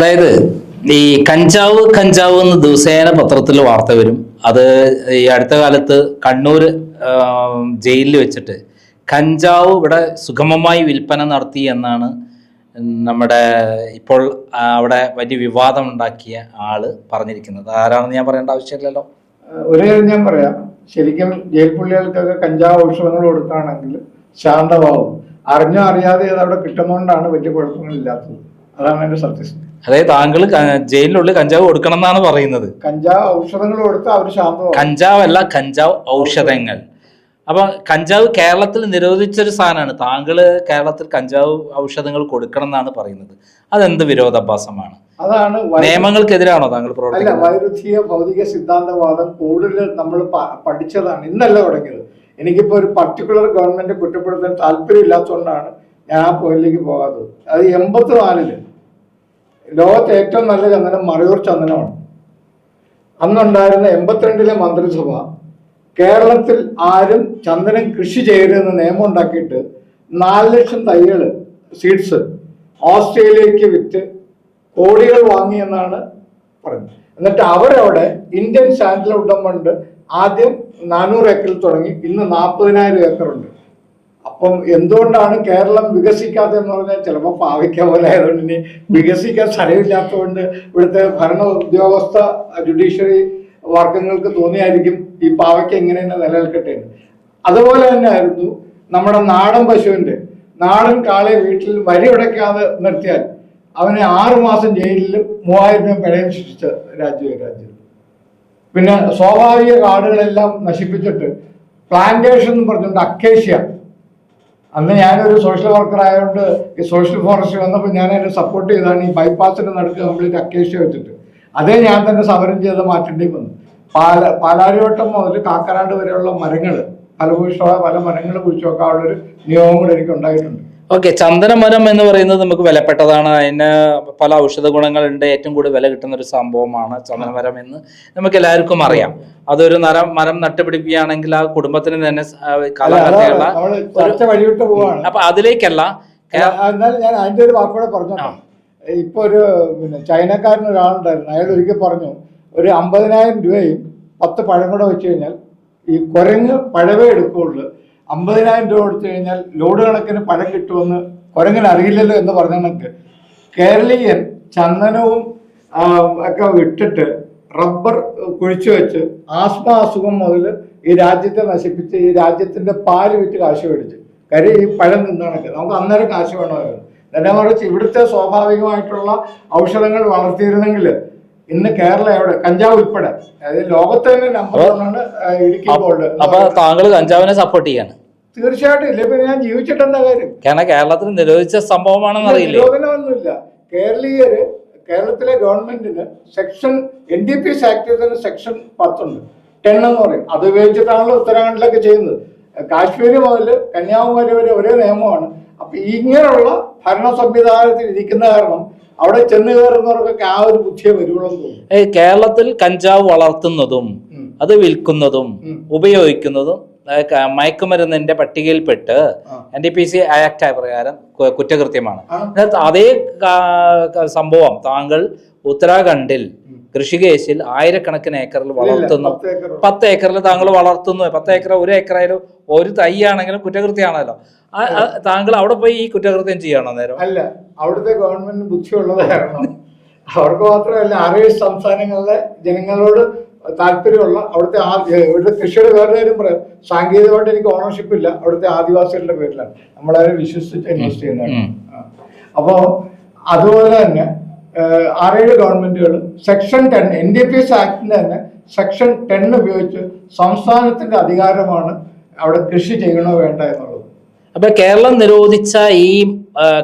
അതായത് ഈ കഞ്ചാവ് കഞ്ചാവ് എന്ന് ദിവസേന പത്രത്തിൽ വാർത്ത വരും. അത് ഈ അടുത്ത കാലത്ത് കണ്ണൂർ ജയിലിൽ വെച്ചിട്ട് കഞ്ചാവ് ഇവിടെ സുഗമമായി വിൽപ്പന നടത്തി എന്നാണ് നമ്മുടെ ഇപ്പോൾ അവിടെ വലിയ വിവാദം ഉണ്ടാക്കിയ ആൾ പറഞ്ഞിരിക്കുന്നത്. ആരാണെന്ന് ഞാൻ പറയേണ്ട ആവശ്യമില്ലല്ലോ. ഒരു കാര്യം ഞാൻ പറയാം. ശരിക്കും ജയിൽ പുള്ളികൾക്കൊക്കെ കഞ്ചാവ് ഔഷധങ്ങൾ കൊടുക്കുകയാണെങ്കിൽ ശാന്തമാവും. അറിഞ്ഞോ അറിയാതെ അത് അവിടെ കിട്ടുന്നതുകൊണ്ടാണ് വലിയ കുഴപ്പങ്ങളില്ലാത്തത്. അതാണ് എന്റെ സത്യസ്ഥിതി. അതായത് താങ്കൾ ജയിലിനുള്ളിൽ കഞ്ചാവ് കൊടുക്കണം എന്നാണ് പറയുന്നത്. കഞ്ചാവ് ഔഷധങ്ങൾ കൊടുത്താൽ അവർ ശാന്തമാവും. കഞ്ചാവ് അല്ല കഞ്ചാവ് ഔഷധങ്ങൾ. അപ്പൊ കഞ്ചാവ് കേരളത്തിൽ നിരോധിച്ചൊരു സാധനമാണ്. താങ്കൾ കേരളത്തിൽ കഞ്ചാവ് ഔഷധങ്ങൾ കൊടുക്കണം എന്നാണ് പറയുന്നത്. അതെന്ത് വിരോധാഭാസമാണ്? അതാണ് നിയമങ്ങൾക്കെതിരാണോ താങ്കൾ അല്ല വൈരുദ്ധ്യ ഭൗതിക സിദ്ധാന്തവാദം കൂടുതൽ നമ്മൾ പഠിച്ചതാണ്. ഇന്നല്ല തുടങ്ങിയത്. എനിക്കിപ്പോ ഒരു പർട്ടിക്കുലർ ഗവൺമെന്റ് കുറ്റപ്പെടുത്താൻ താല്പര്യം ഇല്ലാത്തതുകൊണ്ടാണ് ഞാൻ ആ പോയിലേക്ക് പോകാത്തത്. അത് എൺപത്തിനാലിൽ ലോകത്തെ ഏറ്റവും നല്ല ചന്ദനം മറയൂർ ചന്ദനമാണ്. അന്നുണ്ടായിരുന്ന എൺപത്തിരണ്ടിലെ മന്ത്രിസഭ കേരളത്തിൽ ആരും ചന്ദനം കൃഷി ചെയ്യരുതെന്ന് നിയമം ഉണ്ടാക്കിയിട്ട് നാല് ലക്ഷം തൈകൾ സീഡ്സ് ഓസ്ട്രേലിയക്ക് വിറ്റ് കോടികൾ വാങ്ങിയെന്നാണ് പറഞ്ഞത് എന്നിട്ട് അവരവിടെ ഇന്ത്യൻ സാൻഡിൽ ഉടമ്പുണ്ട് ആദ്യം നാനൂറ് ഏക്കറിൽ തുടങ്ങി. ഇന്ന് നാൽപ്പതിനായിരം ഏക്കറുണ്ട്. അപ്പം എന്തുകൊണ്ടാണ് കേരളം വികസിക്കാത്തതെന്ന് പറഞ്ഞാൽ ചിലപ്പോൾ പാവയ്ക്ക പോലെ ആയതുകൊണ്ട് ഇനി വികസിക്കാൻ സ്ഥലമില്ലാത്തതുകൊണ്ട് ഇവിടുത്തെ ഭരണ ഉദ്യോഗസ്ഥ ജുഡീഷ്യറി വർഗങ്ങൾക്ക് തോന്നിയായിരിക്കും ഈ പാവയ്ക്ക ഇങ്ങനെ തന്നെ നിലനിൽക്കട്ടെ അതുപോലെ തന്നെ ആയിരുന്നു നമ്മുടെ നാടൻ പശുവിന്റെ. നാടൻ കാളെ വീട്ടിൽ വരി ഉടയ്ക്കാതെ നിർത്തിയാൽ അവനെ ആറുമാസം ജയിലിലും മൂവായിരം രൂപ പിഴയും ശിക്ഷിച്ച രാജ്യം രാജ്യം. പിന്നെ സ്വാഭാവിക കാടുകളെല്ലാം നശിപ്പിച്ചിട്ട് പ്ലാന്റേഷൻ എന്ന് പറഞ്ഞിട്ടുണ്ട് അക്കേഷ്യ അന്ന് ഞാനൊരു സോഷ്യൽ വർക്കർ ആയതുകൊണ്ട് ഈ സോഷ്യൽ ഫോറസ്റ്റ് വന്നപ്പോൾ ഞാൻ അതിനെ സപ്പോർട്ട് ചെയ്താണ്. ഈ ബൈപ്പാസിന്റെ നടുക്ക് കംപ്ലീറ്റ് അക്കേഷ്യ വെച്ചിട്ട്. അതേ ഞാൻ തന്നെ സമരം ചെയ്ത് മാറ്റേണ്ടി വന്നു. പാല പാലാരിവട്ടം മുതൽ കാക്കനാട് വരെയുള്ള മരങ്ങൾ ഫലഭൂഷ്ടമായ പല മരങ്ങൾ കുഴിച്ചു വെക്കാനുള്ളൊരു നിയമം കൂടെ എനിക്ക് ഉണ്ടായിട്ടുണ്ട് ഓക്കെ ചന്ദനമരം എന്ന് പറയുന്നത് നമുക്ക് വിലപ്പെട്ടതാണ്. അതിന് പല ഔഷധ ഗുണങ്ങളുണ്ട്. ഏറ്റവും കൂടുതൽ വില കിട്ടുന്ന ഒരു സംഭവമാണ് ചന്ദനമരം എന്ന് നമുക്ക് എല്ലാവർക്കും അറിയാം. അതൊരു നരം മരം നട്ടുപിടിപ്പിക്കുകയാണെങ്കിൽ ആ കുടുംബത്തിന് തന്നെ കാലാവസ്ഥയുള്ള അപ്പൊ അതിലേക്കല്ല ഞാൻ അതിന്റെ ഒരു വാക്കൂടെ പറഞ്ഞു ഇപ്പൊ ഒരു പിന്നെ ചൈനക്കാരൻ ഒരാളുണ്ടായിരുന്നു. അയാൾ ഒരിക്കൽ പറഞ്ഞു ഒരു അമ്പതിനായിരം രൂപയും പത്ത് പഴം കൂടെ വെച്ച് കഴിഞ്ഞാൽ ഈ കുരങ്ങ് പഴവേ എടുക്കുകയുള്ളൂ അമ്പതിനായിരം രൂപ കൊടുത്തു കഴിഞ്ഞാൽ ലോഡ് കണക്കിന് പഴം കിട്ടുമെന്ന് കുരങ്ങിന് അറിയില്ലല്ലോ എന്ന് പറഞ്ഞ കണക്ക്. കേരളീയൻ ചന്ദനവും ഒക്കെ വിട്ടിട്ട് റബ്ബർ കുഴിച്ചു വെച്ച് ആസ്മ അസുഖം മുതൽ ഈ രാജ്യത്തെ നശിപ്പിച്ച് ഈ രാജ്യത്തിന്റെ പാൽ വിറ്റ് കാശ് മേടിച്ച്. കാര്യം ഈ പഴം നിന്നാണൊക്കെ നമുക്ക് അന്നേരം കാശ് വേണമായിരുന്നു. നേരെ മറിച്ച് ഇവിടുത്തെ സ്വാഭാവികമായിട്ടുള്ള ഔഷധങ്ങൾ വളർത്തിയിരുന്നെങ്കിൽ ഇന്ന് കേരളം എവിടെ? കഞ്ചാവ് ഉൾപ്പെടെ. അതായത് ലോകത്ത് തന്നെ നമ്പർ ഒന്നാണ് ഇടുക്കി ഗോൾഡ് അപ്പൊ താങ്കൾ കഞ്ചാവിനെ സപ്പോർട്ട് ചെയ്യാണ്. തീർച്ചയായിട്ടും. ഇല്ല? പിന്നെ ഞാൻ ജീവിച്ചിട്ട് എന്താ കാര്യം? കാരണം കേരളത്തിൽ നിരോധിച്ച സംഭവമാണെന്ന് അറിയില്ല? നിരോധനമൊന്നുമില്ല. കേരളീയര് കേരളത്തിലെ ഗവൺമെന്റിന് സെക്ഷൻ എൻ ഡി പി ആക്ടിൽ തന്നെ സെക്ഷൻ പത്തുണ്ട്. ടെൻ എന്ന് പറയും. അത് ഉപയോഗിച്ചിട്ടാണല്ലോ ഉത്തരാഖണ്ഡിലൊക്കെ ചെയ്യുന്നത്. കാശ്മീർ മുതൽ കന്യാകുമാരി വരെ ഒരേ നിയമമാണ്. അപ്പൊ ഇങ്ങനെയുള്ള ഭരണ സംവിധാനത്തിൽ ഇരിക്കുന്ന കാരണം അവിടെ ചെന്ന് കയറുന്നവർക്കൊക്കെ ആ ഒരു ബുദ്ധിയെ വരുവുള്ളൂ എന്ന് കേരളത്തിൽ കഞ്ചാവ് വളർത്തുന്നതും അത് വിൽക്കുന്നതും ഉപയോഗിക്കുന്നതും മയക്കുമരുന്നിന്റെ പട്ടികയിൽപ്പെട്ട്. N D P C act പ്രകാരം കുറ്റകൃത്യമാണ്. അതേ സംഭവം താങ്കൾ ഉത്തരാഖണ്ഡിൽ കൃഷികേശിൽ ആയിരക്കണക്കിന് ഏക്കറിൽ വളർത്തുന്നു. പത്ത് ഏക്കറിൽ താങ്കൾ വളർത്തുന്നു. പത്ത് ഏക്കർ ഒരു ഏക്കറായാലും ഒരു തൈ ആണെങ്കിലും കുറ്റകൃത്യമാണല്ലോ താങ്കൾ അവിടെ പോയി ഈ കുറ്റകൃത്യം ചെയ്യണോ നേരം അല്ല അവിടുത്തെ ഗവൺമെന്റ് ബുദ്ധിയുള്ളത് കാരണം അവർക്ക് മാത്രമല്ല ആറേഴ് സംസ്ഥാനങ്ങളിലെ ജനങ്ങളോട് താല്പര്യമുള്ള അവിടുത്തെ ഇവിടുത്തെ കൃഷിയുടെ വേറെ കാര്യം പറയാം. സാങ്കേതികമായിട്ട് എനിക്ക് ഓണർഷിപ്പ് ഇല്ല. അവിടുത്തെ ആദിവാസികളുടെ പേരിലാണ്. നമ്മളവരെ വിശ്വസിച്ച് ഇൻവെസ്റ്റ് ചെയ്യുന്നതാണ്. അപ്പോൾ അപ്പോ അതുപോലെ തന്നെ ആറേഴ് ഗവൺമെന്റുകൾ section ten N D P S ആക്ടിന്റെ തന്നെ സെക്ഷൻ ടെൻ ഉപയോഗിച്ച് സംസ്ഥാനത്തിന്റെ അധികാരമാണ് അവിടെ കൃഷി ചെയ്യണോ വേണ്ട എന്നുള്ളത്. അപ്പൊ കേരളം നിരോധിച്ച ഈ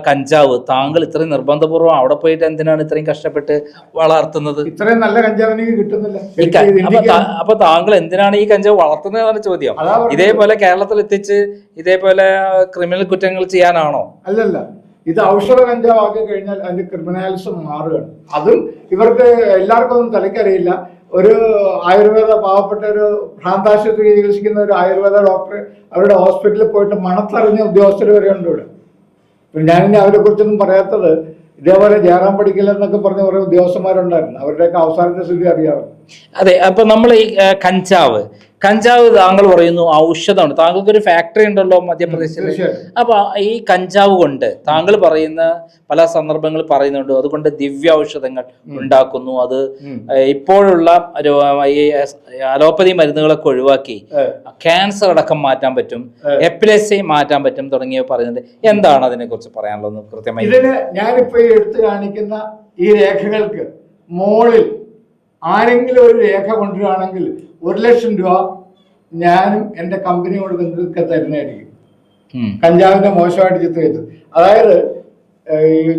കഞ്ചാവ് താങ്കൾ ഇത്രയും നിർബന്ധപൂർവം അവിടെ പോയിട്ട് എന്തിനാണ് ഇത്രയും കഷ്ടപ്പെട്ട് വളർത്തുന്നത്? ഇത്രയും നല്ല കഞ്ചാവ് എനിക്ക് കിട്ടുന്നില്ല. അപ്പൊ താങ്കൾ എന്തിനാണ് ഈ കഞ്ചാവ് വളർത്തുന്നത് എന്നാണ് ചോദ്യം ഇതേപോലെ കേരളത്തിൽ എത്തിച്ച് ഇതേപോലെ ക്രിമിനൽ കുറ്റങ്ങൾ ചെയ്യാനാണോ? അല്ലല്ല. ഇത് ഔഷധ കഞ്ചാവാക്കി കഴിഞ്ഞാൽ അതിന്റെ ക്രിമിനാലിസം മാറുകയാണ്. അതും ഇവർക്ക് എല്ലാവർക്കും ഒന്നും തലക്കറിയില്ല ഒരു ആയുർവേദ പാവപ്പെട്ട ഒരു ഭ്രാന്താശുപത്രി ചികിത്സിക്കുന്ന ഒരു ആയുർവേദ ഡോക്ടർ അവരുടെ ഹോസ്പിറ്റലിൽ പോയിട്ട് മണത്തറിഞ്ഞ ഉദ്യോഗസ്ഥർ വരെ ഉണ്ട് ഇവിടെ പിന്നെ ഞാനിനി അവരെ കുറിച്ചൊന്നും പറയാത്തത് ഇതേപോലെ ജയറാം പഠിക്കൽ എന്നൊക്കെ പറഞ്ഞ കുറെ ഉദ്യോഗസ്ഥന്മാരുണ്ടായിരുന്നു. അവരുടെയൊക്കെ അവസാനത്തെ സ്ഥിതി അറിയാവുന്നു അതെ അപ്പൊ നമ്മൾ ഈ കഞ്ചാവ്. കഞ്ചാവ് താങ്കൾ പറയുന്നു ഔഷധമാണ്. താങ്കൾക്ക് ഒരു ഫാക്ടറി ഉണ്ടല്ലോ മധ്യപ്രദേശിൽ അപ്പൊ ഈ കഞ്ചാവ് കൊണ്ട് താങ്കൾ പറയുന്ന പല സന്ദർഭങ്ങൾ പറയുന്നുണ്ട്. അതുകൊണ്ട് ദിവ്യ ഔഷധങ്ങൾ ഉണ്ടാക്കുന്നു. അത് ഇപ്പോഴുള്ള ഈ അലോപ്പതി മരുന്നുകളൊക്കെ ഒഴിവാക്കി. ക്യാൻസർ അടക്കം മാറ്റാൻ പറ്റും എപ്പിലെസി മാറ്റാൻ പറ്റും തുടങ്ങിയവ പറയുന്നുണ്ട്. എന്താണ് അതിനെ കുറിച്ച് പറയാനുള്ളത്? കൃത്യമായി ഇതിന് ഞാനിപ്പോ ഈ എടുത്തു കാണിക്കുന്ന ഈ രേഖകൾക്ക് മോളിൽ ആരെങ്കിലും ഒരു രേഖ കൊണ്ടുവരികയാണെങ്കിൽ ഒരു ലക്ഷം രൂപ ഞാനും എന്റെ കമ്പനിയോട് നിങ്ങൾക്ക് തരുന്നതായിരിക്കും. കഞ്ചാവിന്റെ മോശമായിട്ട് ചിത്രീകരിച്ചത് അതായത്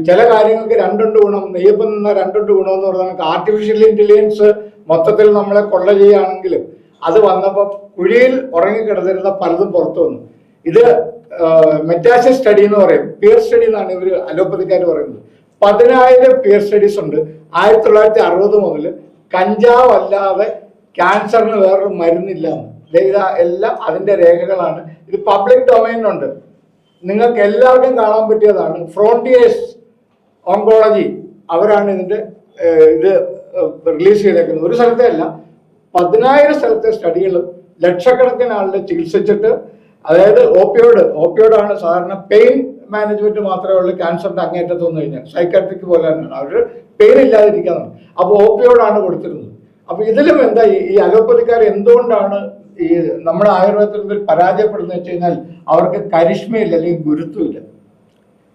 ചില കാര്യങ്ങൾക്ക് രണ്ടുണ്ട് ഗുണം. നെയ്യപ്പം നിന്ന രണ്ടുണ്ട് ഗുണം എന്ന് പറഞ്ഞാൽ ആർട്ടിഫിഷ്യൽ ഇന്റലിജൻസ് മൊത്തത്തിൽ നമ്മളെ കൊള്ള ചെയ്യുകയാണെങ്കിലും അത് വന്നപ്പോൾ കുഴിയിൽ ഉറങ്ങിക്കിടന്നിരുന്ന പലതും പുറത്തു വന്നു. ഇത് മെറ്റാസിസ് സ്റ്റഡി എന്ന് പറയും. പിയർ സ്റ്റഡി എന്നാണ് ഇവർ അലോപ്പതിക്കാർ പറയുന്നത്. പതിനായിരം പിയർ സ്റ്റഡീസ് ഉണ്ട്. ആയിരത്തി തൊള്ളായിരത്തി അറുപത് മുതൽ കഞ്ചാവ് അല്ലാതെ ക്യാൻസറിന് വേറൊരു മരുന്നില്ല. ഇതാ എല്ലാം അതിന്റെ രേഖകളാണ്. ഇത് പബ്ലിക് ഡൊമൈനുണ്ട് നിങ്ങൾക്ക് എല്ലാവർക്കും കാണാൻ പറ്റിയതാണ്. ഫ്രോണ്ടിയേഴ്സ് ഓങ്കോളജി അവരാണ് ഇതിന്റെ ഇത് റിലീസ് ചെയ്തേക്കുന്നത്. ഒരു സ്ഥലത്തെ അല്ല പതിനായിരം സ്ഥലത്തെ സ്റ്റഡികളും ലക്ഷക്കണക്കിന് ആളുടെ ചികിത്സിച്ചിട്ട് അതായത് ഓപ്പിയോഡ് ഓപ്പിയോഡാണ് സാധാരണ പെയിൻ മാനേജ്മെന്റ് മാത്രമേ ഉള്ളൂ ക്യാൻസറിന്റെ അങ്ങേറ്റത്ത് വന്നു കഴിഞ്ഞാൽ സൈക്കാട്രിക് പോലെ തന്നെയാണ്. അവർ പെയിൻ ഇല്ലാതിരിക്കാന്നാണ് അപ്പോൾ ഓപ്പിയോഡാണ് കൊടുത്തിരുന്നത്. അപ്പൊ ഇതിലും എന്താ ഈ- അലോപ്പതിക്കാർ എന്തുകൊണ്ടാണ് ഈ നമ്മുടെ ആയുർവേദത്തിൽ പരാജയപ്പെടുന്നത് വെച്ച് കഴിഞ്ഞാൽ അവർക്ക് കരിഷ്മയില്ല അല്ലെങ്കിൽ ഗുരുത്വമില്ല.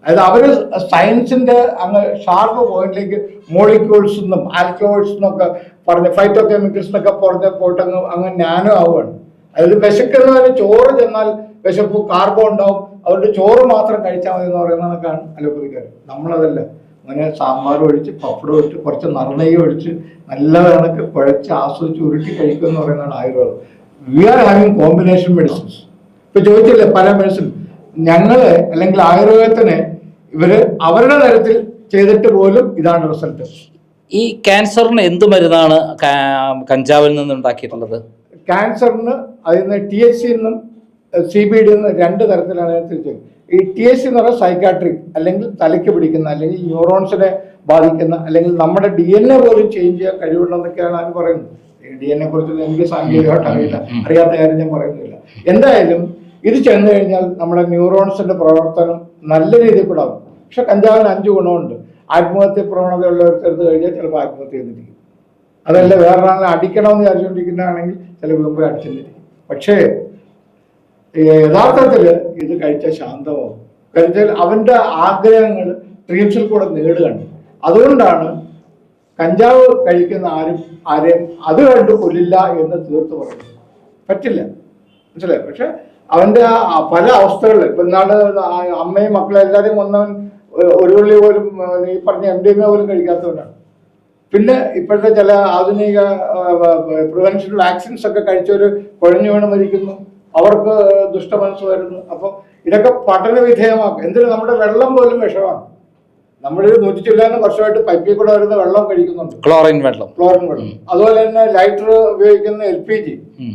അതായത് അവർ സയൻസിന്റെ അങ്ങ് ഷാർപ്പ് പോയിന്റിലേക്ക് മോളിക്യൂൾസ് എന്നും ആൽക്കോൾസ് എന്നൊക്കെ പറഞ്ഞ് ഫൈറ്റോ കെമിക്കൽസ് എന്നൊക്കെ പറഞ്ഞ് പോയിട്ട് അങ്ങ് അങ്ങ് ഞാനും ആവുകയാണ്. അതായത് വിശക്കുന്നവന് ചോറ് ചെന്നാൽ വിശപ്പ് കാർബോ ഉണ്ടാവും. അവരുടെ ചോറ് മാത്രം കഴിച്ചാൽ മതി എന്ന് പറയുന്നതൊക്കെയാണ് അലോപ്പതിക്കാർ. നമ്മളതല്ല. അങ്ങനെ സാമ്പാർ ഒഴിച്ച് പപ്പടം ഒഴിച്ച് കുറച്ച് നർണയും ഒഴിച്ച് നല്ല കണക്ക് കുഴച്ച് ആസ്വദിച്ച് ഉരുട്ടി കഴിക്കുക എന്ന് പറയുന്നതാണ് ആയുർവേദം. We are having combination medicines ഇപ്പൊ ചോദിച്ചില്ലേ പല മെഡിസിൻ ഞങ്ങൾ അല്ലെങ്കിൽ ആയുർവേദത്തിന് ഇവർ അവരുടെ തരത്തിൽ ചെയ്തിട്ട് പോലും ഇതാണ് റിസൾട്ട് ഈ ക്യാൻസറിന് എന്ത് മരുന്നാണ് കഞ്ചാവിൽ നിന്ന് ഉണ്ടാക്കിയിട്ടുള്ളത്? ക്യാൻസറിന് അതിൽ നിന്ന് ടി എച്ച് സി എന്നും സി ബി ഡി എന്നും രണ്ട് തരത്തിലാണ് തിരിച്ചത് ഈ ടി എസ് എന്ന് പറയുന്നത് സൈക്കാട്രിക് അല്ലെങ്കിൽ തലയ്ക്ക് പിടിക്കുന്ന അല്ലെങ്കിൽ ന്യൂറോൺസിനെ ബാധിക്കുന്ന അല്ലെങ്കിൽ നമ്മുടെ ഡി എൻ എ പോലും ചേഞ്ച് ചെയ്യാൻ കഴിവുണ്ടെന്നൊക്കെയാണ് അവർ പറയുന്നത്. ഡി എൻ എ കുറിച്ച് എനിക്ക് സാങ്കേതികമായിട്ട് അറിയില്ല. അറിയാത്ത കാര്യം ഞാൻ പറയുന്നില്ല. എന്തായാലും ഇത് ചെന്ന് കഴിഞ്ഞാൽ നമ്മുടെ ന്യൂറോൺസിന്റെ പ്രവർത്തനം നല്ല രീതിയിൽ കൂടെ ആവും. പക്ഷെ കഞ്ചാവിന് അഞ്ച് ഗുണമുണ്ട്. ആത്മഹത്യ പ്രവണതയുള്ളവർക്ക് എടുത്തു കഴിഞ്ഞാൽ ചിലപ്പോൾ ആത്മഹത്യ ചെയ്തിരിക്കും അതല്ല വേറൊരാളെ അടിക്കണമെന്ന് വിചാരിച്ചുകൊണ്ടിരിക്കുന്നതാണെങ്കിൽ ചില മുമ്പ് അടിച്ചെന്നിരിക്കും. പക്ഷേ യഥാർത്ഥത്തിൽ ഇത് കഴിച്ച ശാന്തമോ കഴിച്ചാൽ അവന്റെ ആഗ്രഹങ്ങൾ ഡ്രീംസിൽ കൂടെ നേടുകയാണ്. അതുകൊണ്ടാണ് കഞ്ചാവ് കഴിക്കുന്ന ആരും ആരെയും അത് കണ്ട് കൊല്ലില്ല എന്ന് തീർത്ത് പറയുന്നത്. പറ്റില്ല. മനസ്സിലായി? പക്ഷെ അവന്റെ ആ പല അവസ്ഥകളിൽ ഇപ്പം നാട് അമ്മയും മക്കളും എല്ലാവരെയും വന്നവൻ ഒരു- ഉള്ളി പോലും ഈ പറഞ്ഞ എം ഡി എം എ പോലും കഴിക്കാത്തവനാണ്. പിന്നെ ഇപ്പോഴത്തെ ചില ആധുനിക പ്രിവെൻഷൻ വാക്സിൻസ് ഒക്കെ കഴിച്ചവർ കുഴഞ്ഞു വീണ് മരിക്കുന്നു. അവർക്ക് ദുഷ്ടമനസ് വരുന്നു അപ്പോൾ ഇതൊക്കെ പഠന വിധേയമാക്കും. എന്തിന്? നമ്മുടെ വെള്ളം പോലും വിഷമാണ്. നമ്മൾ നൂറ്റി ചില്ലാനും വർഷമായിട്ട് പൈപ്പിൽ കൂടെ വരുന്ന വെള്ളം കഴിക്കുന്നുണ്ട്. ക്ലോറിൻ വെള്ളം. ക്ലോറിൻ വെള്ളം. അതുപോലെ തന്നെ ലൈറ്റർ ഉപയോഗിക്കുന്ന എൽ പി ജി.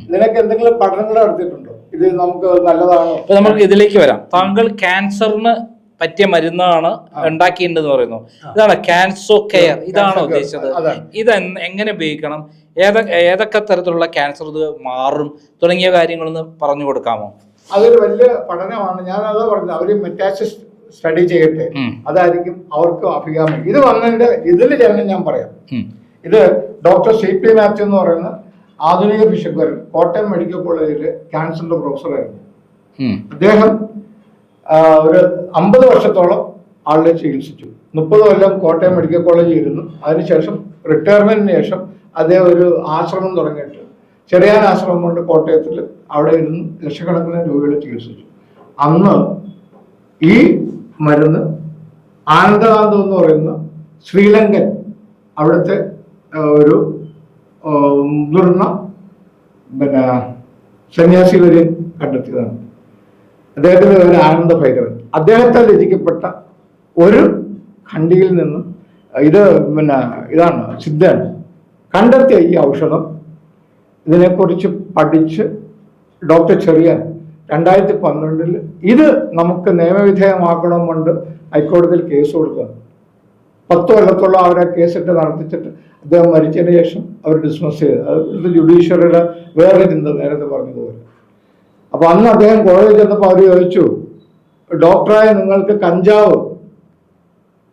ഇതിനൊക്കെ എന്തെങ്കിലും പഠനങ്ങൾ നടത്തിയിട്ടുണ്ടോ? ഇത് നമുക്ക് നല്ലതാണോ? നമുക്ക് ഇതിലേക്ക് വരാം. താങ്കൾ ക്യാൻസറിന് പറ്റിയ മരുന്നാണ് ഉണ്ടാക്കിയിട്ടുണ്ടെന്ന് പറയുന്നു. ഇതാണ് ക്യാൻസോ കെയർ. ഇതാണ് ഉദ്ദേശിച്ചത്? ഇത് എങ്ങനെ ഉപയോഗിക്കണം? ഏതൊക്കെ ഏതൊക്കെ തരത്തിലുള്ള ക്യാൻസർ ഇത് മാറും? തുടങ്ങിയ കാര്യങ്ങളൊന്ന് പറഞ്ഞു കൊടുക്കാമോ? അതൊരു വലിയ പഠനമാണ്. ഞാൻ അതാ പറഞ്ഞത്. അവർ മെറ്റാസിസ് സ്റ്റഡി ചെയ്യട്ടെ. അതായിരിക്കും അവർക്ക് അഭികാമ്യം. ഇത് വന്നതിന്റെ ഇതിൽ തന്നെ ഞാൻ പറയാം. ഇത് ഡോക്ടർ സി പി മാത്യു എന്ന് പറയുന്ന ആധുനിക ഫിഷക്കാരൻ കോട്ടയം മെഡിക്കൽ കോളേജിലെ ക്യാൻസറിന്റെ പ്രൊഫസറായിരുന്നു. അദ്ദേഹം ഒരു അമ്പത് വർഷത്തോളം ആളിനെ ചികിത്സിച്ചു. മുപ്പത് കൊല്ലം കോട്ടയം മെഡിക്കൽ കോളേജിൽ ഇരുന്നു. അതിനുശേഷം റിട്ടയർമെന്റിന് ശേഷം അദ്ദേഹം ഒരു ആശ്രമം തുടങ്ങിയിട്ട് ചെറിയ ആശ്രമം കൊണ്ട് കോട്ടയത്തിൽ അവിടെ ഇരുന്ന് ലക്ഷക്കണക്കിന് രോഗികളെ ചികിത്സിച്ചു. അന്ന് ഈ മരുന്ന് ആനന്ദകാന്ത് എന്ന് പറയുന്ന ശ്രീലങ്കൻ അവിടുത്തെ ഒരു മുതിർന്ന പിന്നെ സന്യാസി വരെയും കണ്ടെത്തിയതാണ്. അദ്ദേഹത്തിന്റെ പേര് ആനന്ദ ഭൈരവൻ. അദ്ദേഹത്തെ രചിക്കപ്പെട്ട ഒരു ഖണ്ഡിയിൽ നിന്നും ഇത് പിന്നെ ഇതാണ് സിദ്ധൻ. കണ്ടെത്തിയ ഈ ഔഷധം ഇതിനെക്കുറിച്ച് പഠിച്ച് ഡോക്ടർ ചെറിയ രണ്ടായിരത്തി പന്ത്രണ്ടിൽ ഇത് നമുക്ക് നിയമവിധേയമാക്കണം കൊണ്ട് ഹൈക്കോടതിയിൽ കേസ് കൊടുക്കുക പത്ത് കൊല്ലത്തോളം അവരെ കേസിട്ട് നടത്തിച്ചിട്ട് അദ്ദേഹം മരിച്ചതിന് ശേഷം അവർ ഡിസ്മസ് ചെയ്ത്. അത് ജുഡീഷ്യറിയുടെ വേറെ ചിന്ത നേരത്തെ പറഞ്ഞതുപോലെ. അപ്പൊ അന്ന് അദ്ദേഹം കോളേജിൽ ചെന്നപ്പോൾ അവർ ചോദിച്ചു ഡോക്ടറായ നിങ്ങൾക്ക് കഞ്ചാവ്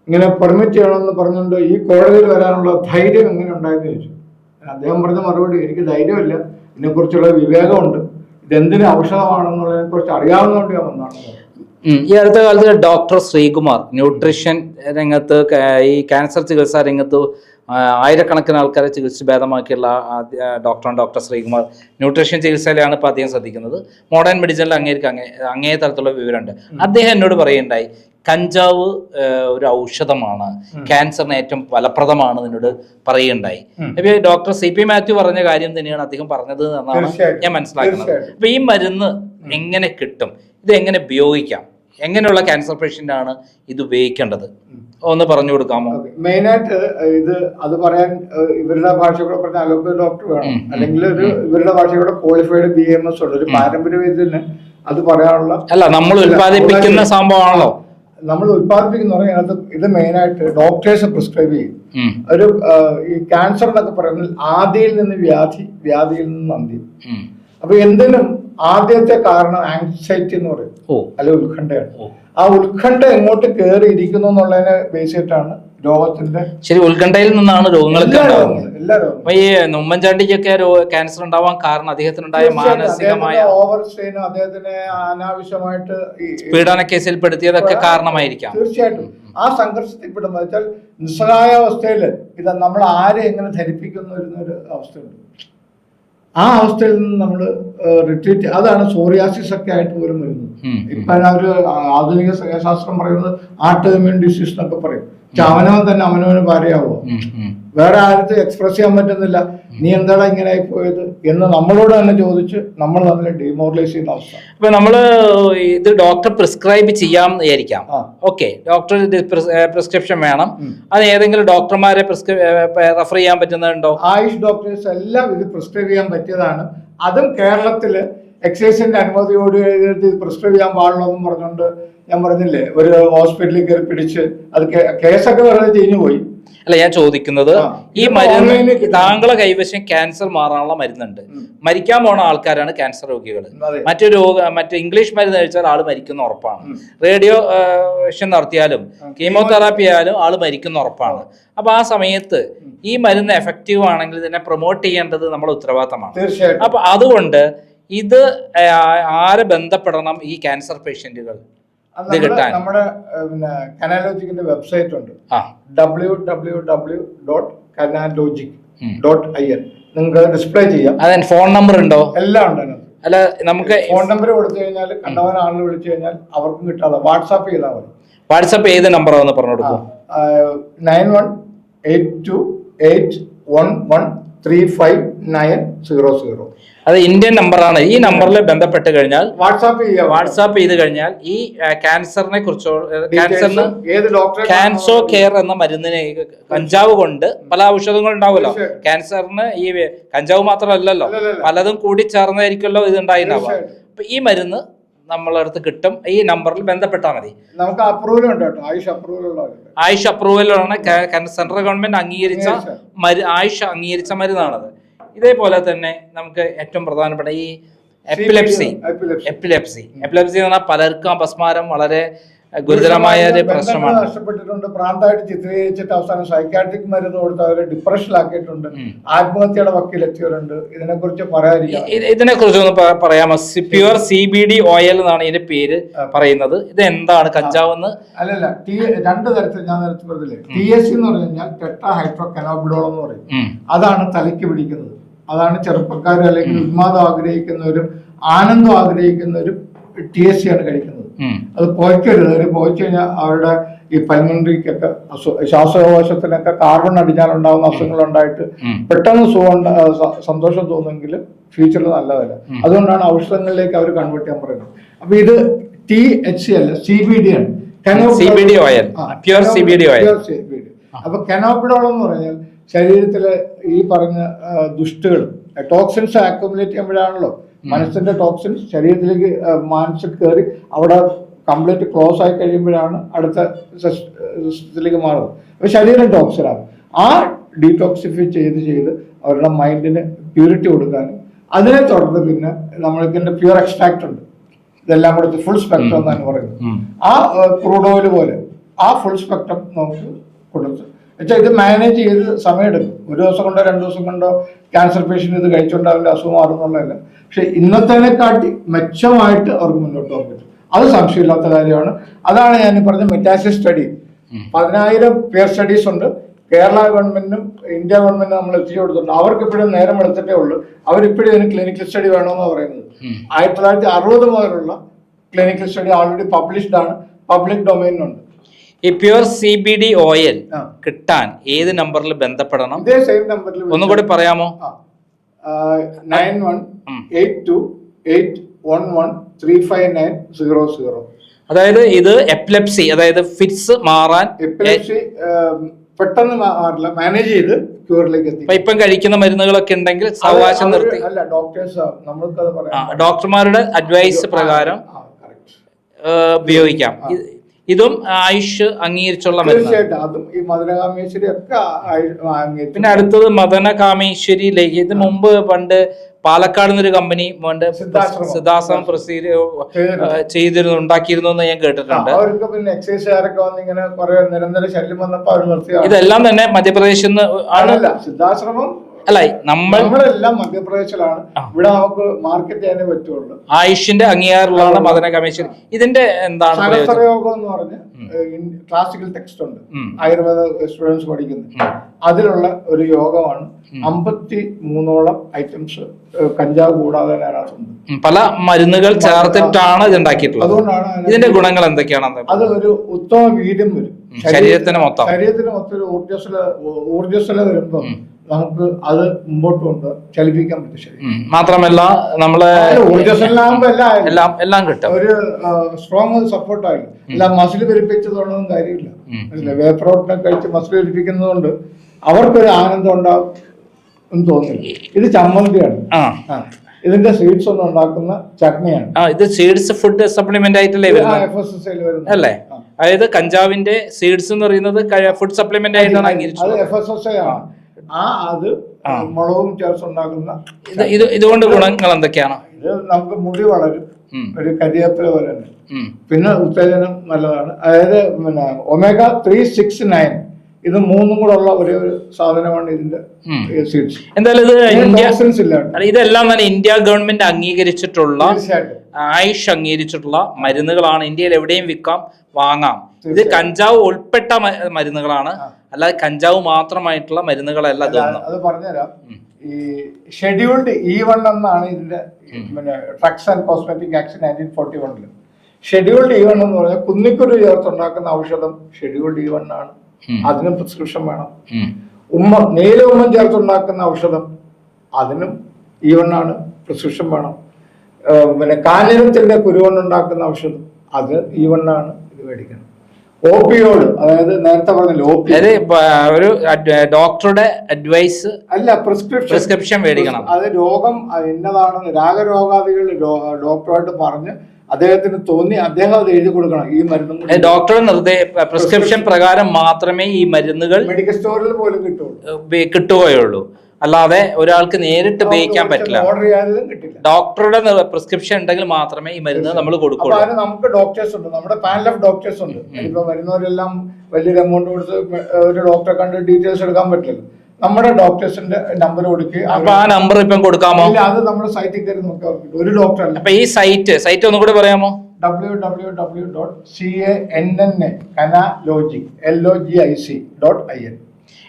ഇങ്ങനെ പെർമിറ്റ് ചെയ്യണമെന്ന് പറഞ്ഞുകൊണ്ട് ഈ കോടതിയിൽ വരാനുള്ള ധൈര്യം എങ്ങനെ ഉണ്ടായെന്ന് ചോദിച്ചു. അദ്ദേഹം പറഞ്ഞ മറുപടി എനിക്ക് ധൈര്യമില്ല. ഇതിനെക്കുറിച്ചുള്ള വിവേകമുണ്ട്. ഇതെന്തിന് ഔഷധമാണെന്നുള്ളതിനെ കുറിച്ച് അറിയാവുന്നതുകൊണ്ട് ഞാൻ വന്നാണ് ഈ അടുത്ത കാലത്ത് ഡോക്ടർ ശ്രീകുമാർ ന്യൂട്രീഷൻ രംഗത്ത് ഈ ക്യാൻസർ ചികിത്സാ രംഗത്ത് ആയിരക്കണക്കിന് ആൾക്കാരെ ചികിത്സിച്ച് ഭേദമാക്കിയുള്ള ഡോക്ടറാണ് ഡോക്ടർ ശ്രീകുമാർ. ന്യൂട്രീഷൻ ചികിത്സയിലാണ് ഇപ്പോൾ അദ്ദേഹം ശ്രദ്ധിക്കുന്നത്. മോഡേൺ മെഡിസിനിൽ അങ്ങേക്ക് അങ്ങേ അങ്ങേ തരത്തിലുള്ള വിവരമുണ്ട്. അദ്ദേഹം എന്നോട് പറയുണ്ടായി കഞ്ചാവ് ഒരു ഔഷധമാണ്. ക്യാൻസറിന് ഏറ്റവും ഫലപ്രദമാണ് എന്നോട് പറയുണ്ടായി. അപ്പൊ ഡോക്ടർ സി പി മാത്യു പറഞ്ഞ കാര്യം തന്നെയാണ് അദ്ദേഹം പറഞ്ഞത് എന്നാണ് ഞാൻ മനസ്സിലാക്കുന്നത്. അപ്പോൾ അപ്പൊ ഈ മരുന്ന് എങ്ങനെ കിട്ടും? ഇത് എങ്ങനെ ഉപയോഗിക്കാം? എങ്ങനെയുള്ള ക്യാൻസർ പേഷ്യന്റ് ആണ് ഇത് ഉപയോഗിക്കേണ്ടത്? ഒന്ന് പറഞ്ഞു കൊടുക്കാമോ? മെയിനായിട്ട് ഇത് അത് പറയാൻ ഇവരുടെ ഭാഷ കൂടെ പറഞ്ഞ അലോപ്പതി ഡോക്ടർ വേണം. അല്ലെങ്കിൽ ഒരു ഇവരുടെ ഭാഷ കൂടെ ക്വാളിഫൈഡ് ബി എം എസ് ഉള്ള ഒരു പാരമ്പര്യ വൈദ്യന് അത് പറയാനുള്ള അല്ല നമ്മൾ ഉത്പാദിപ്പിക്കുന്ന സംഭവമാണല്ലോ. നമ്മൾ ഉത്പാദിപ്പിക്കുന്ന പറഞ്ഞാൽ അതിനകത്ത് ഇത് മെയിനായിട്ട് ഡോക്ടേഴ്സ് പ്രിസ്ക്രൈബ് ചെയ്യും. ഒരു ഈ ക്യാൻസർ എന്നൊക്കെ പറയുന്നത് ആദിയിൽ നിന്ന് വ്യാധി വ്യാധിയിൽ നിന്ന് അന്ത്യം ഉം. അപ്പൊ എന്തിനും ആദ്യത്തെ കാരണം ആങ്സൈറ്റി എന്ന് പറയും. ഓ. അല്ലെ ഉത്കണ്ഠയാണ്. ആ ഉത്കണ്ഠ എങ്ങോട്ട് കയറി ഇരിക്കുന്നു എന്നുള്ളതിനെ ബേസ് ചെയ്തിട്ടാണ് രോഗത്തിന്റെ ശരി ഉത്കണ്ഠയിൽ നിന്നാണ് രോഗങ്ങൾ ഈ ഉമ്മൻചാണ്ടിക്കൊക്കെ ക്യാൻസർ ഉണ്ടാവാൻ കാരണം അദ്ദേഹത്തിനുണ്ടായ മാനസികമായ ഓവർ സ്ട്രെയിനും അദ്ദേഹത്തിന് അനാവശ്യമായിട്ട് പീഡന കേസിൽ പെടുത്തിയതൊക്കെ കാരണമായിരിക്കാം. തീർച്ചയായിട്ടും. ആ സംഘർഷത്തിൽ പെടുമ്പോൾ വെച്ചാൽ നിസ്സഹായാവസ്ഥയിൽ ഇത് നമ്മൾ ആരെ എങ്ങനെ ധരിപ്പിക്കുന്നു എന്നൊരു അവസ്ഥയുണ്ട്. ആ അവസ്ഥയിൽ നിന്ന് നമ്മൾ റിട്രീറ്റ് അതാണ് സോറിയാസിസ് ഒക്കെ ആയിട്ട് പോലും വരുന്നത് ഉം. ആധുനിക ശാസ്ത്രം പറയുന്നത് ആട്ടോമിയൻ ഡിസീസ് എന്നൊക്കെ പറയും പക്ഷെ അവനവൻ തന്നെ അവനവന് ഭാര്യയാവുക. വേറെ ആർക്ക് എക്സ്പ്രസ് ചെയ്യാൻ പറ്റുന്നില്ല. നീ എന്താടാ ഇങ്ങനെ പോയത്? എന്ന് നമ്മളോട് തന്നെ ചോദിച്ച് നമ്മൾ തമ്മിൽ ഡിമോറലൈസ് ചെയ്യുന്ന അവസ്ഥ. ഇപ്പൊ നമ്മൾ ഇത് ഡോക്ടർ പ്രിസ്ക്രൈബ് ചെയ്യാം വിചാരിക്കാം. ഓക്കെ ഡോക്ടർ പ്രിസ്ക്രിപ്ഷൻ വേണം. അത് ഏതെങ്കിലും ഡോക്ടർമാരെ റെഫർ ചെയ്യാൻ പറ്റുന്നുണ്ടോ? ആയുഷ് ഡോക്ടേഴ്സ് എല്ലാം ഇത് പ്രിസ്ക്രൈബ് ചെയ്യാൻ പറ്റിയതാണ്. അതും കേരളത്തിൽ എക്സൈസിന്റെ അനുമതിയോട് പ്രിസ്ക്രൈബ് ചെയ്യാൻ പാടുള്ളൂ എന്നും പറഞ്ഞുകൊണ്ട് ഞാൻ പറഞ്ഞില്ലേ ഒരു ഹോസ്പിറ്റലിൽ കയറി പിടിച്ച് അത് കേസൊക്കെ വെറുതെ ചെയ്ഞ്ഞു പോയി അല്ല ഞാൻ ചോദിക്കുന്നത് ഈ മരുന്ന് താങ്കളെ കൈവശം ക്യാൻസർ മാറാനുള്ള മരുന്നുണ്ട്. മരിക്കാൻ പോണ ആൾക്കാരാണ് ക്യാൻസർ രോഗികൾ മറ്റു രോഗ മറ്റു ഇംഗ്ലീഷ് മരുന്ന് കഴിച്ചാൽ ആൾ മരിക്കുന്ന ഉറപ്പാണ്. റേഡിയോ നടത്തിയാലും. കീമോതെറാപ്പി ആയാലും ആൾ മരിക്കുന്ന ഉറപ്പാണ്. അപ്പൊ ആ സമയത്ത് ഈ മരുന്ന് എഫക്റ്റീവ് ആണെങ്കിൽ ഇതിനെ പ്രൊമോട്ട് ചെയ്യേണ്ടത് നമ്മുടെ ഉത്തരവാദിത്തമാണ്. അപ്പൊ അതുകൊണ്ട് ഇത് ആരെ ബന്ധപ്പെടണം ഈ ക്യാൻസർ പേഷ്യന്റുകൾ ഇത് കിട്ടാൻ. നമ്മുടെ പിന്നെ കനാലോജിക്കിന്റെ വെബ്സൈറ്റ് ഉണ്ട്. W W W dot Canalogic dot I N നിങ്ങൾക്ക് ഡിസ്പ്ലേ ചെയ്യാം. അതെ ഫോൺ നമ്പർ ഉണ്ടോ? എല്ലാം ഉണ്ട് അല്ല നമുക്ക് ഫോൺ നമ്പർ കൊടുത്തു കഴിഞ്ഞാൽ കണ്ടവൻ ആളിനെ വിളിച്ചു കഴിഞ്ഞാൽ അവർക്കും കിട്ടാതെ വാട്സാപ്പ് ചെയ്താൽ മതി. വാട്സാപ്പ് ഏത് നമ്പറാണെന്ന് പറഞ്ഞു കൊടുക്കും? Nine one eight two eight one one three five nine zero zero അത് ഇന്ത്യൻ നമ്പറാണ്. ഈ നമ്പറിൽ ബന്ധപ്പെട്ട് കഴിഞ്ഞാൽ വാട്സാപ്പ് ചെയ്യാം വാട്സാപ്പ്. ചെയ്ത് കഴിഞ്ഞാൽ ഈ ക്യാൻസറിനെ കുറിച്ചോ ക്യാൻസറിന് ഏത് ഡോക്ടറെ ക്യാൻസോ കെയർ എന്ന മരുന്നിനെ കഞ്ചാവ് കൊണ്ട് പല ഔഷധങ്ങൾ ഉണ്ടാവുമല്ലോ. ക്യാൻസറിന് ഈ കഞ്ചാവ് മാത്രമല്ലല്ലോ. പലതും കൂടി ചേർന്നായിരിക്കുമല്ലോ ഇത് ഉണ്ടായിരുന്നാവുക. അപ്പൊ ഈ മരുന്ന് നമ്മളടുത്ത് കിട്ടും. ഈ നമ്പറിൽ ബന്ധപ്പെട്ടാൽ മതി. നമുക്ക് അപ്രൂവൽ ഉണ്ട് കേട്ടോ. ആയുഷ് അപ്രൂവൽ ആയുഷ് അപ്രൂവലാണ് സെൻട്രൽ ഗവൺമെന്റ് അംഗീകരിച്ച. മരു ആയുഷ് അംഗീകരിച്ച മരുന്നാണത്. ഇതേപോലെ തന്നെ നമുക്ക് ഏറ്റവും പ്രധാനപ്പെട്ട ഈ എപ്പിലെപ്സി എപ്പിലെപ്സി. എപ്പിലെപ്സി എന്ന് പറഞ്ഞാൽ പലർക്കും അപസ്മാരം വളരെ ഗുരുതരമായ ഒരു പ്രശ്നമാണ്. നഷ്ടപ്പെട്ടിട്ടുണ്ട്. പ്രാന്തായിട്ട് ചിത്രീകരിച്ചിട്ട് അവസാനം സൈക്കാട്രിക് മരുന്ന് കൊടുത്ത് അവരെ ഡിപ്രഷനിലാക്കിയിട്ടുണ്ട്. ആത്മഹത്യയുടെ ഇതിനെ ഇതിനെക്കുറിച്ച് പറയാതിരിക്കാം ഇതിനെ കുറിച്ച് ഒന്ന് പറയാമോ? Pure C B D oil എന്നാണ് ഇതിന്റെ പേര്. പറയുന്നത്. ഇത് എന്താണ്? കഞ്ചാവ് എന്ന്? അല്ലല്ല. ടി രണ്ട് തരത്തിൽ ഞാൻ നേരത്തെ പറഞ്ഞില്ലേ? ടി എസ് സി എന്ന് പറഞ്ഞു കഴിഞ്ഞാൽ ടെട്രാ ഹൈഡ്രോ കനോബിഡോൾ എന്ന് പറയും. അതാണ് തലയ്ക്ക് പിടിക്കുന്നത്. അതാണ് ചെറുപ്പക്കാർ അല്ലെങ്കിൽ ഉന്മാദം ആഗ്രഹിക്കുന്നവരും ആനന്ദം ആഗ്രഹിക്കുന്നവരും ടി എസ് സി ആണ് കഴിക്കുന്നത്. അത് പോയിക്കരുത്. അവർ പോയിച്ചു കഴിഞ്ഞാൽ അവരുടെ ഈ പൽമുണ്ടിക്കൊക്കെ ശ്വാസകോശത്തിനൊക്കെ കാർബൺ അടിഞ്ഞാൽ ഉണ്ടാകുന്ന അസുഖങ്ങൾ ഉണ്ടായിട്ട് പെട്ടെന്ന് സുഖം സന്തോഷം തോന്നുമെങ്കിലും ഫ്യൂച്ചറിൽ നല്ലതല്ല. അതുകൊണ്ടാണ് ഔഷധങ്ങളിലേക്ക് അവർ കൺവേർട്ട് ചെയ്യാൻ പറയുന്നത്. അപ്പൊ ഇത് ടി എച്ച് സി അല്ല സി ബി ഡി ആണ്. അപ്പൊ കനോപ്പിഡോൾ എന്ന് പറഞ്ഞാൽ ശരീരത്തിലെ ഈ പറഞ്ഞ ദുഷ്ടുകൾ ടോക്സിൻസ് അക്യുമുലേറ്റ് ചെയ്യുമ്പോഴാണല്ലോ മനസ്സിന്റെ ടോക്സിൻ ശരീരത്തിലേക്ക് മാനസിക കയറി അവിടെ കംപ്ലീറ്റ് ക്ലോസ് ആയി കഴിയുമ്പോഴാണ് അടുത്ത സിസ്റ്റത്തിലേക്ക് മാറുന്നത്. അപ്പോൾ ശരീരം ടോക്സിനാണ്. ആ ഡീടോക്സിഫൈ ചെയ്ത് ചെയ്ത് അവരുടെ മൈൻഡിന് പ്യൂരിറ്റി കൊടുക്കാനും അതിനെ തുടർന്ന് പിന്നെ നമ്മൾക്കിന്റെ പ്യൂർ എക്സ്ട്രാക്ട് ഉണ്ട്. ഇതെല്ലാം കൂടെ ഫുൾ സ്പെക്ട്രം എന്നാണ് പറയുന്നത്. ആ ക്രൂഡോയിൽ പോലെ ആ ഫുൾ സ്പെക്ട്രം നമുക്ക് കൊടുത്ത് വെച്ചാൽ ഇത് മാനേജ് ചെയ്ത് സമയമെടുക്കും. ഒരു ദിവസം കൊണ്ടോ രണ്ട് ദിവസം കൊണ്ടോ ക്യാൻസർ പേഷ്യന്റ് ഇത് കഴിച്ചുകൊണ്ട് അവരുടെ അസുഖം മാറുന്നുള്ളതല്ല. പക്ഷെ ഇന്നത്തേനെക്കാട്ടി മെച്ചമായിട്ട് അവർക്ക് മുന്നോട്ട് പോകാൻ പറ്റും. അത് സംശയമില്ലാത്ത കാര്യമാണ്. അതാണ് ഞാൻ പറഞ്ഞ മെറ്റാസിസ് സ്റ്റഡി പതിനായിരം പേർ സ്റ്റഡീസ് ഉണ്ട്. കേരള ഗവൺമെന്റിനും ഇന്ത്യ ഗവൺമെന്റിനും നമ്മൾ എത്തിച്ചു കൊടുത്തിട്ടുണ്ട്. അവർക്ക് ഇപ്പോഴും നേരം എടുത്തിട്ടേ ഉള്ളൂ. അവരിപ്പോഴും ഇതിന് ക്ലിനിക്കൽ സ്റ്റഡി വേണമെന്നാണ് പറയുന്നത്. ആയിരത്തി തൊള്ളായിരത്തി അറുപത് മുതലുള്ള ക്ലിനിക്കൽ സ്റ്റഡി ഓൾറെഡി പബ്ലിഷ്ഡ് ആണ്. പബ്ലിക് ഡൊമൈനിലുണ്ട് ഈ pure C B D oil കിട്ടാൻ ഏത് നമ്പറിൽ ബന്ധപ്പെടണം? ഇതേ സെയിം നമ്പറിൽ ഒന്നും കൂടി പറയാമോ? Nine one. Eight two eight one one three five nine zero zero അതായത് ഇത് എപ്ലപ്സി അതായത് ഫിറ്റ്സ് മാറാൻ എപ്പിലെപ്സി പെട്ടെന്ന് മാറില്ല. മാനേജ് ചെയ്ത് ക്യൂറിലേക്ക് എത്തി ഇപ്പം കഴിക്കുന്ന മരുന്നുകളൊക്കെ ഉണ്ടെങ്കിൽ സാവകാശം നിർത്തി. അല്ല ഡോക്ടേഴ്സ് നമ്മൾക്ക് അത് പറയാം. ഡോക്ടർമാരുടെ അഡ്വൈസ് പ്രകാരം ഉപയോഗിക്കാം. ഇത് ആയുഷ് അംഗീകരിച്ചുള്ള തീർച്ചയായിട്ടും. അതും ഈ ഒക്കെ അംഗീകരിച്ചു പിന്നെ അടുത്തത് മദന ലേഖ ഇത് മുമ്പ് പണ്ട് പാലക്കാട് നിന്നൊരു കമ്പനി പണ്ട് സിദ്ധാശ്രമം. പ്രസീൽ ചെയ്തിരുന്നു. ഉണ്ടാക്കിയിരുന്നു എന്ന് ഞാൻ കേട്ടിട്ടുണ്ട്. അവർക്ക് പിന്നെ എക്സൈസുകാരൊക്കെ വന്ന് ഇങ്ങനെ കുറെ നിരന്തര ശല്യം വന്നപ്പോൾ അവർ നിർത്തി ഇതെല്ലാം തന്നെ മധ്യപ്രദേശിൽ നിന്ന് ആണല്ല സിദ്ധാശ്രമം അല്ല നമ്മൾ നമ്മളെല്ലാം മധ്യപ്രദേശിലാണ്. ഇവിടെ നമുക്ക് മാർക്കറ്റ് ചെയ്യാനേ പറ്റുള്ളൂ. ആയുഷിന്റെ അംഗീകാരമുള്ളതാണ് മദന കമ്മീഷൻ. ഇതിന്റെ എന്താണ് സഹസ്രയോഗം എന്ന് പറഞ്ഞ് ക്ലാസിക്കൽ ടെക്സ്റ്റ് ഉണ്ട്. ആയുർവേദ സ്റ്റുഡൻസ് പഠിക്കുന്നത് അതിലുള്ള ഒരു യോഗമാണ് അമ്പത്തി മൂന്നോളം ഐറ്റംസ് കഞ്ചാവ് കൂടാതെ അതിനകത്തുണ്ട്. പല മരുന്നുകൾ ചേർത്തിട്ടാണ് ഇത് ഉണ്ടാക്കിയിട്ടുള്ളത്. അതുകൊണ്ടാണ് ഇതിന്റെ ഗുണങ്ങൾ എന്തൊക്കെയാണെന്ന് അത് ഒരു ഉത്തമ വീര്യം വരും. ശരീരത്തിന് മൊത്തം. ശരീരത്തിന് മൊത്തം ഒരു ഊർജസ്വല ഊർജസ്വല വരുമ്പോ നമുക്ക് അത് മുമ്പോട്ട് കൊണ്ട് ചലിപ്പിക്കാൻ പറ്റും ശരി. മാത്രമല്ല നമ്മളെ എല്ലാം എല്ലാം എല്ലാം കിട്ടും. ഒരു സ്ട്രോങ് സപ്പോർട്ട് ആയില്ല അല്ല മസിൽ പെരുപ്പിച്ചതുകൊണ്ടൊന്നും കാര്യമില്ല. വേപ്രോട്ടിനെ കഴിച്ച് മസിൽ പെരുപ്പിക്കുന്നതുകൊണ്ട് അവർക്കൊരു ആനന്ദം ഉണ്ടാവും എന്ന് തോന്നില്ല ഇത് ചമ്മന്തിയാണ്. ഇതിന്റെ സീഡ്സ് ഒന്നും ഉണ്ടാക്കുന്ന ചട്നിയാണ്. ഇത് സീഡ്സ് ഫുഡ് സപ്ലിമെന്റ് ആയിട്ടല്ലേ അല്ലേ? അതായത് കഞ്ചാവിന്റെ സീഡ്സ് എന്ന് പറയുന്നത് ഫുഡ് സപ്ലിമെന്റ് ആയിട്ടാണ് അത് എഫ് എസ് എസ് ആണ് ആ അത് മുളകും ചേർത്തുണ്ടാക്കുന്ന ഇത് ഇത് ഇതുകൊണ്ട് ഗുണങ്ങൾ എന്തൊക്കെയാണ്? ഇത് നമുക്ക് മുടി വളരും. ഒരു കരിയേപ്പില പോലെ തന്നെ. പിന്നെ ഉത്തേജനം നല്ലതാണ്. അതായത് പിന്നെ ഒമേഗ ത്രീ സിക്സ് നയൻ. ഇത് മൂന്നും കൂടെ ഉള്ള ഒരേ ഒരു സാധനമാണ് ഇതിന്റെ. സീഡ്സ് എന്തായാലും ഇതെല്ലാം തന്നെ ഇന്ത്യ ഗവൺമെന്റ് അംഗീകരിച്ചിട്ടുള്ള ആയുഷ് അംഗീകരിച്ചിട്ടുള്ള മരുന്നുകളാണ്. ഇന്ത്യയിൽ എവിടെയും വിൽക്കാം വാങ്ങാം. ഇത് കഞ്ചാവ് ഉൾപ്പെട്ട മരുന്നുകളാണ്. അല്ലാതെ കഞ്ചാവ് മാത്രമായിട്ടുള്ള മരുന്നുകളല്ല അത് പറഞ്ഞുതരാം. ഈ ഷെഡ്യൂൾഡ് ഇ വൺ എന്നാണ് ഇതിന്റെ പിന്നെ drugs and cosmetic act nineteen forty വണ്ണിൽ ഷെഡ്യൂൾഡ് ഇ വൺ എന്ന് പറഞ്ഞാൽ കുന്നിക്കുരു ചേർത്തുണ്ടാക്കുന്ന ഔഷധം ഷെഡ്യൂൾഡ് ഇ വൺ ആണ്. അതിനും പ്രിസ്ക്രിപ്ഷൻ വേണം. ഉമ്മ നീല ഉമ്മൻ ചേർത്തുണ്ടാക്കുന്ന ഔഷധം അതിനും ഈ ആണ് പ്രിസ്ക്രിപ്ഷൻ വേണം. പിന്നെ കാഞ്ഞിരത്തിന്റെ കുരുവണ്ണുണ്ടാക്കുന്ന ഔഷധം അത് ഈ ആണ്. ഇത് മേടിക്കണം. ഓപ്പിയോട് അതായത് നേരത്തെ പറഞ്ഞല്ലോ ഒരു ഡോക്ടറുടെ അഡ്വൈസ് അല്ല പ്രിസ്ക്രിപ്ഷൻ. പ്രിസ്ക്രിപ്ഷൻ മേടിക്കണം. അത് രോഗം എന്നതാണെന്ന് രാഗരോഗാദികൾ ഡോക്ടറായിട്ട് പറഞ്ഞ് അദ്ദേഹത്തിന് തോന്നി അദ്ദേഹം അത് എഴുതി കൊടുക്കണം ഈ മരുന്ന് ഡോക്ടർ ഡോക്ടറുടെ നിർദ്ദേശ പ്രിസ്ക്രിപ്ഷൻ പ്രകാരം മാത്രമേ ഈ മരുന്നുകൾ മെഡിക്കൽ സ്റ്റോറിൽ പോലും കിട്ടുള്ളൂ കിട്ടുകയുള്ളൂ. അല്ലാതെ ഒരാൾക്ക് നേരിട്ട് ഉപയോഗിക്കാൻ പറ്റില്ല. ഡോക്ടറുടെ പ്രിസ്ക്രിപ്ഷൻ ഉണ്ടെങ്കിൽ മാത്രമേ ഈ മരുന്ന് നമ്മൾ കൊടുക്കുകയുള്ളൂ കൊടുക്കുള്ളൂ. നമുക്ക് ഡോക്ടേഴ്സ് ഉണ്ട്. നമ്മുടെ പാനൽ ഓഫ് ഡോക്ടേഴ്സ് ഉണ്ട്. ഇപ്പൊ വരുന്നവരെല്ലാം വലിയൊരു എമൗണ്ട് കൊടുത്ത് ഒരു ഡോക്ടറെ കണ്ട് ഡീറ്റെയിൽസ് എടുക്കാൻ പറ്റില്ല. നമ്മുടെ ഡോക്ടേഴ്സിന്റെ നമ്പർ കൊടുക്കുക അപ്പൊ ആ നമ്പർ ഇപ്പം കൊടുക്കാമോ? ഇല്ല അത് നമ്മുടെ സൈറ്റിൽ കയറി നോക്കാൻ ഒരു ഡോക്ടർ അല്ല. അപ്പൊ ഈ സൈറ്റ് സൈറ്റ് ഒന്നും കൂടെ പറയാമോ? W W W dot C A N N A Canalogic L O G I C dot I N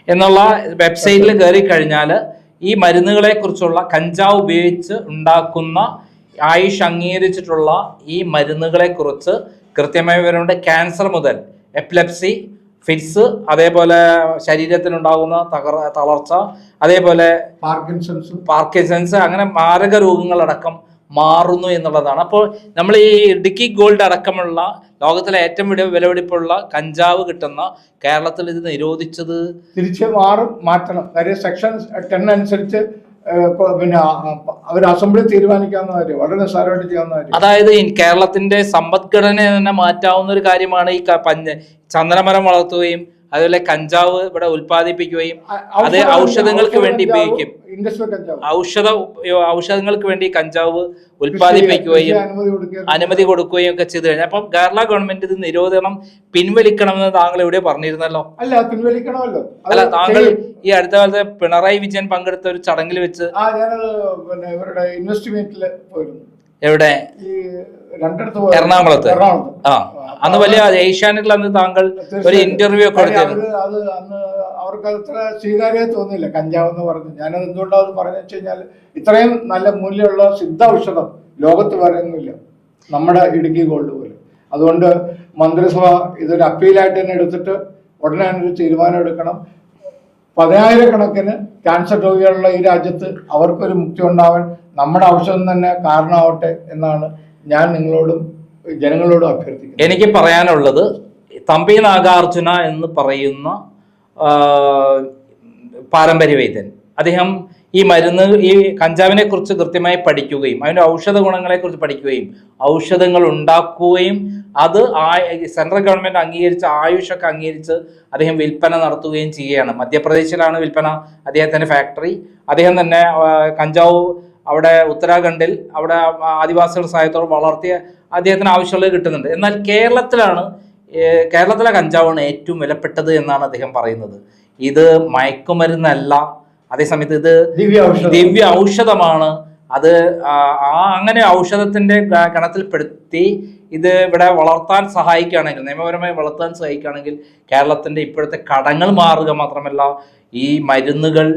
എന്നുള്ള വെബ്സൈറ്റിൽ കയറി കഴിഞ്ഞാൽ ഈ മരുന്നുകളെ കുറിച്ചുള്ള കഞ്ചാവ് ഉപയോഗിച്ച് ഉണ്ടാക്കുന്ന ആയുഷ് അംഗീകരിച്ചിട്ടുള്ള ഈ മരുന്നുകളെ കുറിച്ച് കൃത്യമായ വിവരമുണ്ട്. ക്യാൻസർ മുതൽ എപ്പിലെപ്സി ഫിറ്റ്സ് അതേപോലെ ശരീരത്തിനുണ്ടാകുന്ന തകർ തളർച്ച അതേപോലെ പാർക്കിൻസൺസ്. പാർക്കിൻസൺസ് അങ്ങനെ മാരക രോഗങ്ങളടക്കം മാറുന്നു എന്നുള്ളതാണ്. അപ്പോൾ നമ്മൾ ഈ ഇടുക്കി ഗോൾഡ് അടക്കമുള്ള ലോകത്തിലെ ഏറ്റവും വലിയ വിലപിടിപ്പുള്ള കഞ്ചാവ് കിട്ടുന്ന കേരളത്തിൽ ഇത് നിരോധിച്ചത്? തിരിച്ച് മാറും മാറ്റണം. കാര്യം സെക്ഷൻ ടെൻ അനുസരിച്ച് പിന്നെ അവർ അസംബ്ലി തീരുമാനിക്കാവുന്ന കാര്യം വളരെ നിസ്സാരമായിട്ട് ചെയ്യാവുന്ന കാര്യം. അതായത് ഈ കേരളത്തിന്റെ സമ്പദ്ഘടനയെ തന്നെ മാറ്റാവുന്ന ഒരു കാര്യമാണ് ഈ പഞ്ച ചന്ദനമരം വളർത്തുകയും അതുപോലെ കഞ്ചാവ് ഇവിടെ ഉൽപ്പാദിപ്പിക്കുകയും അത് ഔഷധങ്ങൾക്ക് വേണ്ടി ഉപയോഗിക്കും. ഔഷധ ഔഷധങ്ങൾക്ക് വേണ്ടി കഞ്ചാവ് ഉൽപ്പാദിപ്പിക്കുകയും അനുമതി കൊടുക്കുകയും ഒക്കെ ചെയ്തു കഴിഞ്ഞാൽ അപ്പം കേരള ഗവൺമെന്റ് ഇത് നിരോധനം പിൻവലിക്കണമെന്ന് താങ്കൾ ഇവിടെ പറഞ്ഞിരുന്നല്ലോ. അല്ല പിൻവലിക്കണമല്ലോ. അല്ല താങ്കൾ ഈ അടുത്ത കാലത്ത് പിണറായി വിജയൻ പങ്കെടുത്ത ഒരു ചടങ്ങിൽ വെച്ച് ഇവരുടെ ഇൻവെസ്റ്റ്മെന്റിൽ പോയിരുന്നു. എവിടെ? എറണാകുളത്ത്. ആ അന്ന് വലിയ ഏഷ്യാനെറ്റിൽ അന്ന് താങ്കൾ ഒരു. ഇന്റർവ്യൂ ഒക്കെ അത് അന്ന് അവർക്ക് അത്ര സ്വീകാര്യത തോന്നിയില്ല. കഞ്ചാവ് എന്ന് പറഞ്ഞു. ഞാനത് എന്തുകൊണ്ടാണ് പറഞ്ഞു വെച്ച് കഴിഞ്ഞാൽ ഇത്രയും നല്ല മൂല്യമുള്ള സിദ്ധ ഔഷധം ലോകത്ത് പറയുന്നില്ല നമ്മുടെ ഇടുക്കി ഗോൾഡ് പോലെ. അതുകൊണ്ട് മന്ത്രിസഭ ഇതൊരു അപ്പീലായിട്ട് തന്നെ എടുത്തിട്ട് ഉടനെ ഒരു തീരുമാനം എടുക്കണം. പതിനായിരക്കണക്കിന് ക്യാൻസർ രോഗികളുള്ള ഈ രാജ്യത്ത് അവർക്കൊരു മുക്തി ഉണ്ടാവാൻ നമ്മുടെ ആവശ്യം തന്നെ കാരണമാവട്ടെ എന്നാണ് ഞാൻ നിങ്ങളോടും ജനങ്ങളോടും അഭ്യർത്ഥിക്കുന്നത്. എനിക്ക് പറയാനുള്ളത് തമ്പി നാഗാർജുന എന്ന് പറയുന്ന പാരമ്പര്യ വൈദ്യൻ. അദ്ദേഹം ഈ മരുന്ന് ഈ കഞ്ചാവിനെ കുറിച്ച് കൃത്യമായി പഠിക്കുകയും അതിന്റെ ഔഷധ ഗുണങ്ങളെ കുറിച്ച് പഠിക്കുകയും ഔഷധങ്ങൾ ഉണ്ടാക്കുകയും അത് സെൻട്രൽ ഗവൺമെന്റ് അംഗീകരിച്ച് ആയുഷൊക്കെ അംഗീകരിച്ച് അദ്ദേഹം വിൽപ്പന നടത്തുകയും ചെയ്യുകയാണ്. മധ്യപ്രദേശിലാണ് വിൽപ്പന അദ്ദേഹത്തിന്റെ ഫാക്ടറി. അദ്ദേഹം തന്നെ കഞ്ചാവ് അവിടെ ഉത്തരാഖണ്ഡിൽ അവിടെ ആദിവാസികളുടെ സഹായത്തോടെ വളർത്തിയ അദ്ദേഹത്തിന് ആവശ്യമുള്ളത് കിട്ടുന്നുണ്ട്. എന്നാൽ കേരളത്തിലാണ് കേരളത്തിലെ കഞ്ചാവാണ് ഏറ്റവും വിലപ്പെട്ടത് എന്നാണ് അദ്ദേഹം പറയുന്നത്. ഇത് മയക്കുമരുന്നല്ല അതേസമയത്ത് ഇത് ദിവ്യ ഔഷധം. ദിവ്യ ഔഷധമാണ്. അത് ആ അങ്ങനെ ഔഷധത്തിന്റെ കണത്തിൽപ്പെടുത്തി ഗണത്തിൽപ്പെടുത്തി ഇത് ഇവിടെ വളർത്താൻ സഹായിക്കുകയാണെങ്കിൽ നിയമപരമായി വളർത്താൻ സഹായിക്കുകയാണെങ്കിൽ കേരളത്തിന്റെ ഇപ്പോഴത്തെ കടങ്ങൾ മാറുക മാത്രമല്ല ഈ മരുന്നുകൾ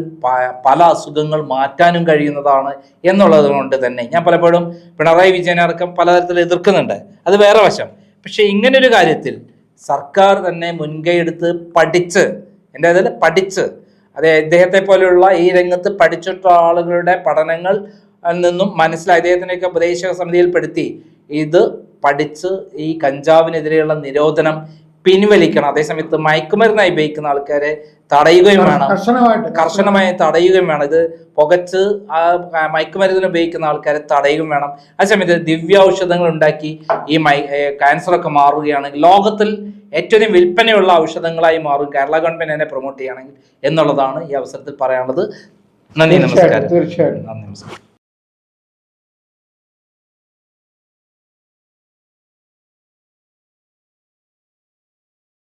പല അസുഖങ്ങൾ മാറ്റാനും കഴിയുന്നതാണ് എന്നുള്ളത് കൊണ്ട് തന്നെ. ഞാൻ പലപ്പോഴും പിണറായി വിജയനടക്കം പലതരത്തിൽ എതിർക്കുന്നുണ്ട്. അത് വേറെ വശം. പക്ഷെ ഇങ്ങനൊരു കാര്യത്തിൽ സർക്കാർ തന്നെ മുൻകൈ എടുത്ത് പഠിച്ച് എന്റെ അതിൽ പഠിച്ച് അതെ ഇദ്ദേഹത്തെ പോലെയുള്ള ഈ രംഗത്ത് പഠിച്ചിട്ട ആളുകളുടെ പഠനങ്ങൾ നിന്നും മനസ്സിലായി. ഇദ്ദേഹത്തിനെയൊക്കെ ഉപദേശക സമിതിയിൽപ്പെടുത്തി. ഇത് പഠിച്ച് ഈ കഞ്ചാവിനെതിരെയുള്ള നിരോധനം പിൻവലിക്കണം. അതേസമയത്ത് മയക്കുമരുന്നായി ഉപയോഗിക്കുന്ന ആൾക്കാരെ തടയുകയും വേണം. കർശനമായി തടയുകയും വേണം. ഇത് പുകച്ച് മയക്കുമരുന്നിന് ഉപയോഗിക്കുന്ന ആൾക്കാരെ തടയുകയും വേണം. അതേസമയത്ത് ദിവ്യ ഔഷധങ്ങൾ ഉണ്ടാക്കി ഈ മൈ ക്യാൻസറൊക്കെ മാറുകയാണെങ്കിൽ ലോകത്തിൽ ഏറ്റവും വിൽപ്പനയുള്ള ഔഷധങ്ങളായി മാറും. കേരള ഗവൺമെന്റ് എന്നെ പ്രൊമോട്ട് ചെയ്യുകയാണെങ്കിൽ എന്നുള്ളതാണ് ഈ അവസരത്തിൽ പറയാനുള്ളത്. നന്ദി നമസ്കാരം. തീർച്ചയായിട്ടും. നന്ദി നമസ്കാരം.